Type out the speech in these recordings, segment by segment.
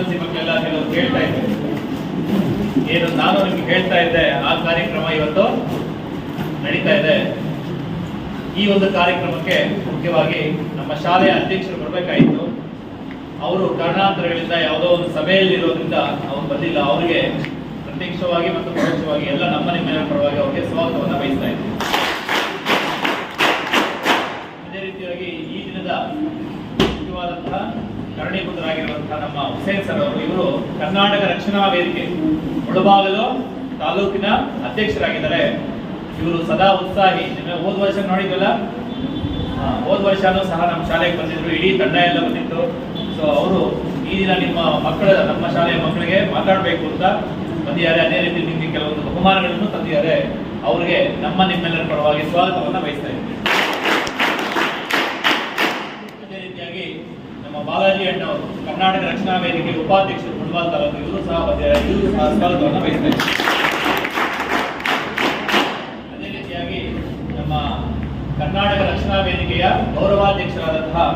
S ಬಗ್ಗೆ ಕೇಳ್ತಾ ಇದ್ದಾರೆ ಏನು ನಾನು ನಿಮ್ಗೆ ಹೇಳ್ತಾ ಇದ್ದೆ, ಆ ಕಾರ್ಯಕ್ರಮ ಇವತ್ತು ನಡೀತಾ ಇದೆ. ಈ ಒಂದು ಕಾರ್ಯಕ್ರಮಕ್ಕೆ ಮುಖ್ಯವಾಗಿ ನಮ್ಮ ಶಾಲೆಯ ಅಧ್ಯಕ್ಷರು ಬರಬೇಕಾಯಿತು. ಅವರು ಕಾರಣಾಂತರಗಳಿಂದ ಯಾವುದೋ ಒಂದು ಸಭೆಯಲ್ಲಿ ಇರೋದ್ರಿಂದ ಅವ್ರು ಬಂದಿಲ್ಲ. ಅವರಿಗೆ ಪ್ರತ್ಯಕ್ಷವಾಗಿ ಮತ್ತು ಪರೋಕ್ಷವಾಗಿ ಎಲ್ಲ ನಮ್ಮ ನಿಮ್ಮೆಲ್ಲರ ಪರವಾಗಿ ಅವರಿಗೆ ಸ್ವಾಗತವನ್ನು ಬಯಸ್ತಾ ಇದ್ದೀನಿ ಅದೇ ರೀತಿಯಾಗಿ ಈ ದಿನದ ಮುಖ್ಯವಾದಂತಹ ಕಾರಣೀಭೂತರಾಗಿರುವಂತಹ ನಮ್ಮ ಹುಸೇನ್ ಸರ್ ಅವರು ಇವರು ಕರ್ನಾಟಕ ರಕ್ಷಣಾ ವೇದಿಕೆ, ಮುಳಬಾಗಲು ತಾಲೂಕಿನ ಅಧ್ಯಕ್ಷರಾಗಿದ್ದಾರೆ. ಇವರು ಸದಾ ಉತ್ಸಾಹಿ. ಹೋದ ವರ್ಷ ನೋಡಿದ್ವಲ್ಲ? ಹೋದ ವರ್ಷನೂ ಸಹ ನಮ್ಮ ಶಾಲೆಗೆ ಬಂದಿದ್ರು. ಇಡೀ ತಂಡ ಎಲ್ಲ ಬಂದಿತ್ತು. ಸೊ ಅವರು ಈ ದಿನ ನಿಮ್ಮ ಮಕ್ಕಳ, ನಮ್ಮ ಶಾಲೆಯ ಮಕ್ಕಳಿಗೆ ಮಾತಾಡಬೇಕು ಅಂತ ಬಂದಿದ್ದಾರೆ ಅದೇ ರೀತಿ ನಿಮಗೆ ಕೆಲವೊಂದು ಬಹುಮಾನಗಳನ್ನು ತಂದಿದ್ದಾರೆ. ಅವರಿಗೆ ನಮ್ಮ ನಿಮ್ಮೆಲ್ಲರ ಪರವಾಗಿ ಸ್ವಾಗತವನ್ನು ಬಯಸ್ತಾ ಇದ್ದೀನಿ ಅದೇ ರೀತಿಯಾಗಿ ನಮ್ಮ ಬಾಲಾಜಿ ಅಣ್ಣವರು ಕರ್ನಾಟಕ ರಕ್ಷಣಾ ವೇದಿಕೆ ಉಪಾಧ್ಯಕ್ಷರು ಫುಟ್ಬಾಲ್ ತಾಲೂಕು, ಇವರು ಸಹ ಇವರು ಸಹ ಸ್ವಾಗತವನ್ನು ಬಯಸ್ತೇನೆ ಅದೇ ರೀತಿಯಾಗಿ ನಮ್ಮ ಕರ್ನಾಟಕ ರಕ್ಷಣಾ ವೇದಿಕೆಯ ಗೌರವಾಧ್ಯಕ್ಷರಾದಂತಹ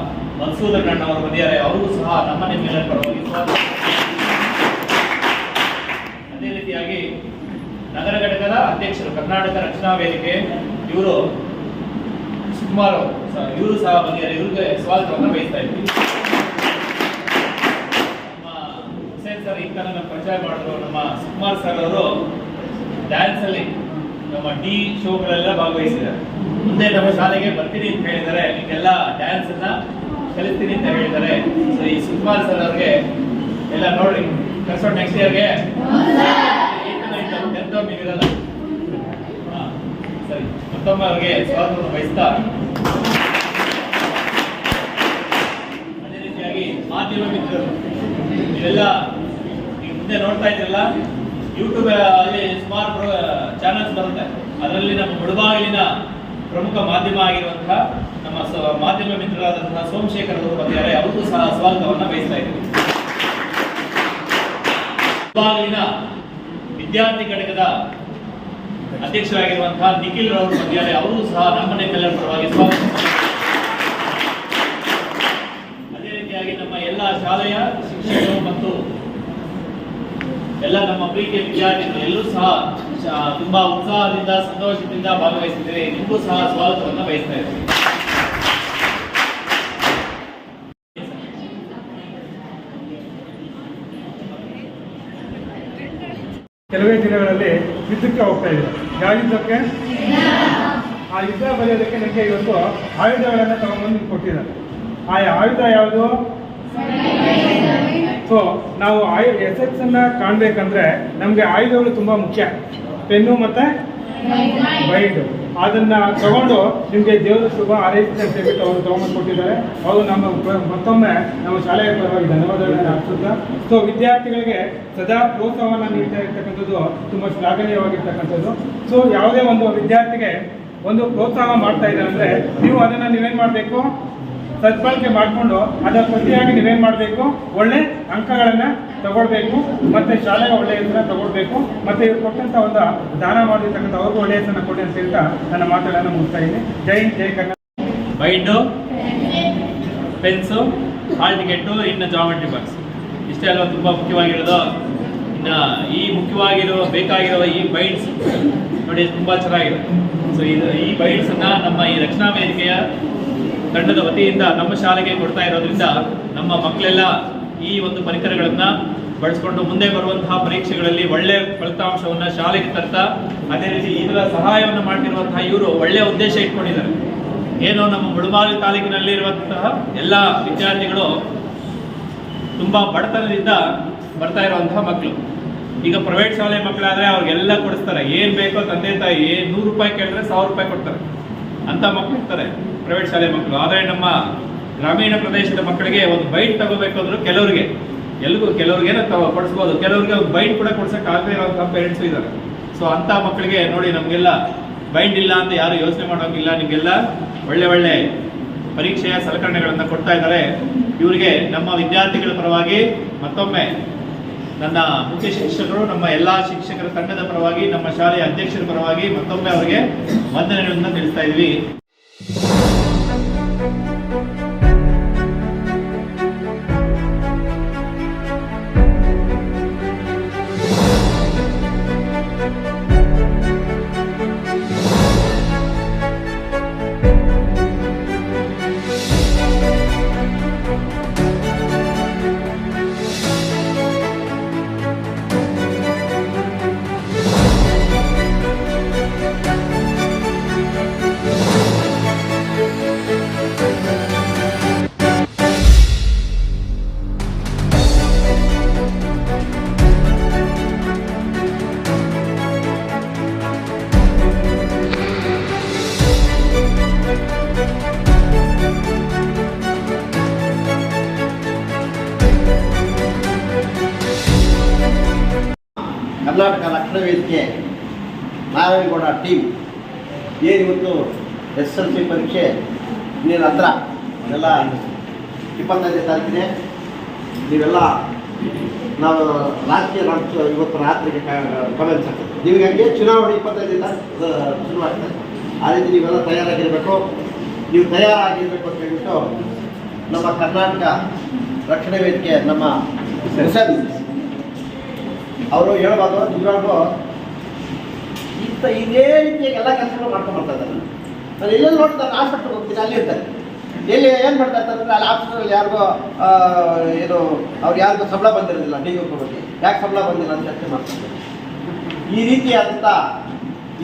ಮನ್ಸೂರ್ ಅಣ್ಣ ಅವರು ಬಂದಿದ್ದಾರೆ. ಅವರಿಗೂ ಸಹ ನಮ್ಮ ನಿಮ್ಮೆಲ್ಲರ ಪರವಾಗಿ ಅದೇ ರೀತಿಯಾಗಿ ನಗರ ಘಟಕದ ಅಧ್ಯಕ್ಷರು, ಕರ್ನಾಟಕ ರಕ್ಷಣಾ ವೇದಿಕೆ, ಇವರು ಸುಮಾರು ಇವರು ಸಹ ಬಂದಿದ್ದಾರೆ. ಇವ್ರಿಗೆ ಸ್ವಾಗತವನ್ನು ಬಯಸ್ತಾ ಇದ್ದೀವಿ ನಮ್ಮ ಹುಸೇನ್ ಸರ್, ಈ ತಾನೇ ನಮ್ಮ ಪರಿಚಯ ಮಾಡಿದ್ರು ನಮ್ಮ ಸುಕುಮಾರ್ ಸರ್ ಅವರು. ಡ್ಯಾನ್ಸ್ ಅಲ್ಲಿ ನಮ್ಮ ಡಿ ಶೋಗಳೆಲ್ಲ ಭಾಗವಹಿಸಿದ್ದಾರೆ. ಮುಂದೆ ನಮ್ಮ ಶಾಲೆಗೆ ಬರ್ತೀನಿ ಅಂತ ಹೇಳಿದ್ದಾರೆ. ಡ್ಯಾನ್ಸ್ ಅನ್ನ ಕಲಿಸ್ತೀನಿ ಅಂತ ಹೇಳಿದ್ದಾರೆ. ಸೊ ಈ ಸುಕುಮಾರ್ ಸರ್ ಅವ್ರಿಗೆ ಎಲ್ಲ ನೋಡಿ ಕರ್ಸೋಣ ನೆಕ್ಸ್ಟ್ ಇಯರ್ಗೆ ಸರಿ. ಮತ್ತೊಮ್ಮೆ ಅವ್ರಿಗೆ ಸ್ವಾಗತವನ್ನು ಬಯಸ್ತಾ ಅದೇ ರೀತಿಯಾಗಿ ಮಾಧ್ಯಮ ಮಿತ್ರರು ನೀವೆಲ್ಲ ಈಗ ಮುಂದೆ ನೋಡ್ತಾ ಇದ್ರಲ್ಲ ಯೂಟ್ಯೂಬ್ ಅಲ್ಲಿ ಸ್ಮಾರ್ಟ್ ಚಾನಲ್ಸ್ ಬರುತ್ತೆ. ಅದರಲ್ಲಿ ನಮ್ಮ ಮುಳುಬಾಗಿಲಿನ ಪ್ರಮುಖ ಮಾಧ್ಯಮ ಆಗಿರುವಂತಹ ನಮ್ಮ ಮಾಧ್ಯಮ ಮಿತ್ರರಾದಂತಹ ಸೋಮಶೇಖರ್ ಅವರು ಬಂದಿದ್ದಾರೆ. ಅವ್ರಿಗೂ ಸಹ ಸ್ವಾಗತವನ್ನು ಬಯಸ್ತಾ ಇದ್ದೀವಿ ವಿದ್ಯಾರ್ಥಿ ಘಟಕದ ಅಧ್ಯಕ್ಷರಾಗಿರುವಂತಹ ನಿಖಿಲ್ ರವರು ಬಂದಿದ್ದಾರೆ. ಅವರು ಸಹ ನಮ್ಮನ್ನೆಲ್ಲರ ಪರವಾಗಿ ಸ್ವಾಗತ ಅದೇ ರೀತಿಯಾಗಿ ನಮ್ಮ ಎಲ್ಲ ಶಾಲೆಯ ಶಿಕ್ಷಕರು ಮತ್ತು ಎಲ್ಲ ನಮ್ಮ ಪ್ರೀತಿಯ ವಿದ್ಯಾರ್ಥಿಗಳು ಎಲ್ಲರೂ ಸಹ ತುಂಬಾ ಉತ್ಸಾಹದಿಂದ, ಸಂತೋಷದಿಂದ ಭಾಗವಹಿಸಿದ್ದೇವೆ ನಿಮಗೂ ಸಹ ಸ್ವಾಗತವನ್ನು ಬಯಸ್ತಾ ಕೆಲವೇ ದಿನಗಳಲ್ಲಿ ಯುದ್ಧಕ್ಕೆ ಹೋಗ್ತಾ ಇದೆ ಯಾವ ಯುದ್ಧಕ್ಕೆ ಆ ಯುದ್ಧ ಬರೆಯೋದಕ್ಕೆ ನನಗೆ ಇವತ್ತು ಆಯುಧಗಳನ್ನು ತಗೊಂಡ್ಬಂದು ಕೊಟ್ಟಿದ್ದಾರೆ. ಆ ಆಯುಧ ಯಾವುದು? ಸೊ ನಾವು ಆಯು ಎಸ್ ಅನ್ನ ಕಾಣ್ಬೇಕಂದ್ರೆ ನಮಗೆ ಆಯುಧಗಳು ತುಂಬಾ ಮುಖ್ಯ. ಪೆನ್ನು ಮತ್ತೆ ಬೈಂಡ್ ಅದನ್ನ ತಗೊಂಡು ನಿಮಗೆ ದೇವರ ಶುಭ ಹಾರೈಸಿ ಅಂತ ಹೇಳ್ಬಿಟ್ಟು ಅವರು ತಗೊಂಡು ಕೊಟ್ಟಿದ್ದಾರೆ. ಅವರು ನಮ್ಮ ಮತ್ತೊಮ್ಮೆ ನಮ್ಮ ಶಾಲೆಯ ಪರವಾಗಿ ಧನ್ಯವಾದಗಳನ್ನು ಅರ್ಪಿಸುತ್ತಾ ಸೊ ವಿದ್ಯಾರ್ಥಿಗಳಿಗೆ ಸದಾ ಪ್ರೋತ್ಸಾಹವನ್ನು ನೀಡ್ತಾ ಇರ್ತಕ್ಕಂಥದ್ದು ತುಂಬ ಶ್ಲಾಘನೀಯವಾಗಿರ್ತಕ್ಕಂಥದ್ದು. ಸೊ ಯಾವುದೇ ಒಂದು ವಿದ್ಯಾರ್ಥಿಗೆ ಒಂದು ಪ್ರೋತ್ಸಾಹ ಮಾಡ್ತಾ ಇದ್ದಾರೆ ಅಂದ್ರೆ ನೀವು ಅದನ್ನ ನೀವೇನ್ ಮಾಡಬೇಕು? ಸದ್ಬಳಕೆ ಮಾಡಿಕೊಂಡು ಅದರ ಪ್ರತಿಯಾಗಿ ನೀವೇನು ಮಾಡಬೇಕು? ಒಳ್ಳೆ ಅಂಕಗಳನ್ನು ತಗೊಳ್ಬೇಕು, ಮತ್ತು ಶಾಲೆಗೆ ಒಳ್ಳೆಯ ಹೆಸರನ್ನ ತಗೊಳ್ಬೇಕು, ಮತ್ತು ಇವ್ರು ಕೊಟ್ಟಂಥ ಒಂದು ದಾನ ಮಾಡಿರ್ತಕ್ಕಂಥ ಅವ್ರಿಗೂ ಒಳ್ಳೆಯ ಹೆಸರನ್ನ ಕೊಡಿ ಅಂತ ಹೇಳ್ತಾ ನನ್ನ ಮಾತುಗಳನ್ನು ಮುಗಿಸ್ತಾ ಇದ್ದೀನಿ. ಜೈ ಜೈ Kannada bind pens hall ticket ಇನ್ನು ಜಾಮೆಟ್ರಿ ಬಾಕ್ಸ್ ಇಷ್ಟೇ ಅಲ್ವಾ ತುಂಬ ಮುಖ್ಯವಾಗಿರೋದು? ಇನ್ನು ಈ ಮುಖ್ಯವಾಗಿರೋ, ಬೇಕಾಗಿರೋ ಈ ಬೈಂಡ್ಸ್ ನೋಡಿ, ತುಂಬ ಚೆನ್ನಾಗಿದೆ. ಸೊ ಇದು ಈ ಬೈಂಡ್ಸನ್ನು ನಮ್ಮ ಈ ರಕ್ಷಣಾ ವೇದಿಕೆಯ ತಂಡದ ವತಿಯಿಂದ ನಮ್ಮ ಶಾಲೆಗೆ ಕೊಡ್ತಾ ಇರೋದ್ರಿಂದ ನಮ್ಮ ಮಕ್ಕಳೆಲ್ಲ ಈ ಒಂದು ಪರಿಕರಗಳನ್ನು ಬಳಸ್ಕೊಂಡು ಮುಂದೆ ಬರುವಂತಹ ಪರೀಕ್ಷೆಗಳಲ್ಲಿ ಒಳ್ಳೆ ಫಲಿತಾಂಶವನ್ನು ಶಾಲೆಗೆ ತರ್ತಾ, ಅದೇ ರೀತಿ ಇದರ ಸಹಾಯವನ್ನು ಮಾಡ್ತಿರುವಂತಹ ಇವರು ಒಳ್ಳೆಯ ಉದ್ದೇಶ ಇಟ್ಕೊಂಡಿದ್ದಾರೆ. ಏನು ನಮ್ಮ ಮುಳುಬಾಗಿ ತಾಲೂಕಿನಲ್ಲಿರುವಂತಹ ಎಲ್ಲ ವಿದ್ಯಾರ್ಥಿಗಳು ತುಂಬ ಬಡತನದಿಂದ ಬರ್ತಾ ಇರುವಂತಹ ಮಕ್ಕಳು. ಈಗ ಪ್ರೈವೇಟ್ ಶಾಲೆ ಮಕ್ಕಳಾದ್ರೆ ಅವ್ರಿಗೆಲ್ಲ ಕೊಡಿಸ್ತಾರೆ. ಏನ್ ಬೇಕೋ ತಂದೆ ತಾಯಿ ನೂರು ರೂಪಾಯಿ ಕೇಳಿದ್ರೆ ಸಾವಿರ ರೂಪಾಯಿ ಕೊಡ್ತಾರೆ. ಅಂತ ಮಕ್ಕಳು ಇರ್ತಾರೆ ಪ್ರೈವೇಟ್ ಶಾಲೆ ಮಕ್ಕಳು ಆದರೆ ನಮ್ಮ ಗ್ರಾಮೀಣ ಪ್ರದೇಶದ ಮಕ್ಕಳಿಗೆ ಒಂದು ಬೈಟ್ ತಗೋಬೇಕು ಅಂದ್ರು ಕೆಲವರಿಗೆ. ಎಲ್ಲಿಗೂ ಕೆಲವ್ರಿಗೇನೋ ತಗೋ, ಕೊಡಿಸ್ಬೋದು. ಕೆಲವರಿಗೆ ಒಂದು ಬೈಂಡ್ ಕೂಡ ಕೊಡ್ಸಕ್ಕೆ ಆಗದೆ ಇರೋಂಥ ಪೇರೆಂಟ್ಸ್ ಇದ್ದಾರೆ. ಸೊ ಅಂತ ಮಕ್ಕಳಿಗೆ ನೋಡಿ ನಮಗೆಲ್ಲ ಬೈಂಡ್ ಇಲ್ಲ ಅಂತ ಯಾರು ಯೋಚನೆ ಮಾಡೋಂಗಿಲ್ಲ. ನಿಮಗೆಲ್ಲ ಒಳ್ಳೆ ಒಳ್ಳೆ ಪರೀಕ್ಷೆಯ ಸಲಕರಣೆಗಳನ್ನು ಕೊಡ್ತಾ ಇದ್ದಾರೆ. ಇವರಿಗೆ ನಮ್ಮ ವಿದ್ಯಾರ್ಥಿಗಳ ಪರವಾಗಿ ಮತ್ತೊಮ್ಮೆ ನನ್ನ ಮುಖ್ಯ ಶಿಕ್ಷಕರು, ನಮ್ಮ ಎಲ್ಲಾ ಶಿಕ್ಷಕರ ತಂಡದ ಪರವಾಗಿ, ನಮ್ಮ ಶಾಲೆಯ ಅಧ್ಯಕ್ಷರ ಪರವಾಗಿ ಮತ್ತೊಮ್ಮೆ ಅವರಿಗೆ ವಂದನೆಗಳನ್ನು ತಿಳಿಸ್ತಾ ಇದ್ವಿ. ಕರ್ನಾಟಕ ರಕ್ಷಣಾ ವೇದಿಕೆ ನಾರಾಯಣಗೌಡ ಟೀಮ್ ಏನಿವತ್ತು ಎಸ್ ಎಲ್ ಸಿ ಪರೀಕ್ಷೆ? ಇನ್ನೇನು ಹತ್ರ? ಎಲ್ಲ ಇಪ್ಪತ್ತೈದನೇ ತಾರೀಕಿದೆ ನೀವೆಲ್ಲ ನಾವು ರಾಜಕೀಯ ನಡೆಸ್ತು ಇವತ್ತು ರಾತ್ರಿಗೆ ಕಮೆಂಟ್ಸ್ ಆಗ್ತದೆ ಹಂಗೆ? ಚುನಾವಣೆ ಶುರು ಶುರುವಾಗ್ತದೆ. ಆ ರೀತಿ ನೀವೆಲ್ಲ ತಯಾರಾಗಿರಬೇಕು. ನೀವು ತಯಾರಾಗಿರಬೇಕು ಅಂತ ಹೇಳ್ಬಿಟ್ಟು ನಮ್ಮ ಕರ್ನಾಟಕ ರಕ್ಷಣಾ ವೇದಿಕೆ, ನಮ್ಮ ಹುಸೇನ್ ಅವರು ಹೇಳ್ಬೋದು ನಿಜವಾಗ್ಲೂ ಇಂಥ ಇದೇ ರೀತಿಯಾಗಿ ಎಲ್ಲ ಕೆಲಸಗಳು ಮಾಡ್ಕೊಂಡು ಬರ್ತಾ ಇದ್ದಾರೆ. ನಾನು ಎಲ್ಲೆಲ್ಲಿ ನೋಡ್ತಾರೆ ಹಾಸ್ಪಿಟ್ಲ್ ಹೋಗ್ತೀನಿ, ಅಲ್ಲಿ ಇರ್ತಾರೆ. ಎಲ್ಲಿ ಏನು ಮಾಡ್ತಾ ಇರ್ತಾರೆ ಅಲ್ಲಿ ಹಾಸ್ಪಿಟಲ್ ಯಾರಿಗೋ ಏನು, ಅವ್ರು ಯಾರಿಗೂ ಸಂಬಳ ಬಂದಿರೋದಿಲ್ಲ ಡಿ ಬಗ್ಗೆ ಯಾಕೆ ಸಂಬಳ ಬಂದಿಲ್ಲ ಅಂತ ಚರ್ಚೆ ಮಾಡ್ತಾರೆ. ಈ ರೀತಿಯಾದಂಥ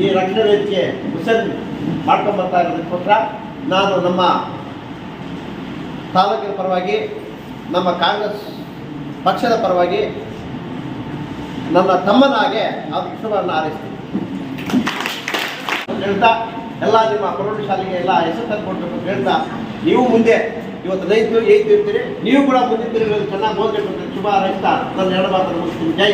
ಈ ರಕ್ಷಣೆ ವೇದಿಕೆ ಹುಸನ್ ಮಾಡ್ಕೊಂಡು ಬರ್ತಾ ಇರೋದಕ್ಕೋಸ್ಕರ ನಾನು ನಮ್ಮ ತಾಲೂಕಿನ ಪರವಾಗಿ, ನಮ್ಮ ಕಾಂಗ್ರೆಸ್ ಪಕ್ಷದ ಪರವಾಗಿ ನನ್ನ ತಮ್ಮನಾಗೆ ಆ ಪಕ್ಷವನ್ನು ಆರಿಸ್ತೀನಿ. ಹೇಳ್ತಾ, ಎಲ್ಲ ನಿಮ್ಮ ಪ್ರೌಢಶಾಲೆಗೆ ಎಲ್ಲ ಹೆಸರು ಕೊಡಬೇಕು ಅಂತ ಹೇಳ್ತಾ, ನೀವು ಮುಂದೆ ಇವತ್ತು ರೈತರು ಏಯ್ತು ಇರ್ತೀರಿ ನೀವು ಕೂಡ ದಿನಗಳಲ್ಲಿ ಚೆನ್ನಾಗಿ ಓದಬೇಕು ಶುಭ ಹಾರೈಸ್ತಾ ನನ್ನ ಎರಡು ಮಾತನ್ನು ಮುಗಿಸ್ತೀನಿ. ಜೈ.